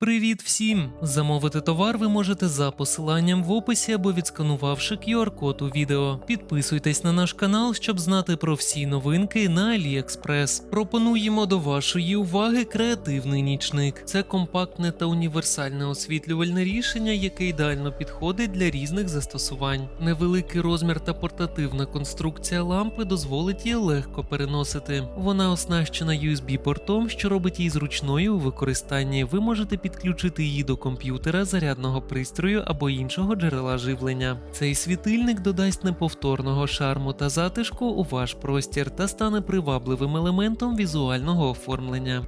Привіт всім! Замовити товар ви можете за посиланням в описі або відсканувавши QR-код у відео. Підписуйтесь на наш канал, щоб знати про всі новинки на AliExpress. Пропонуємо до вашої уваги креативний нічник. Це компактне та універсальне освітлювальне рішення, яке ідеально підходить для різних застосувань. Невеликий розмір та портативна конструкція лампи дозволить її легко переносити. Вона оснащена USB-портом, що робить її зручною у використанні. Ви можете підключити її до комп'ютера, зарядного пристрою або іншого джерела живлення. Цей світильник додасть неповторного шарму та затишку у ваш простір та стане привабливим елементом візуального оформлення.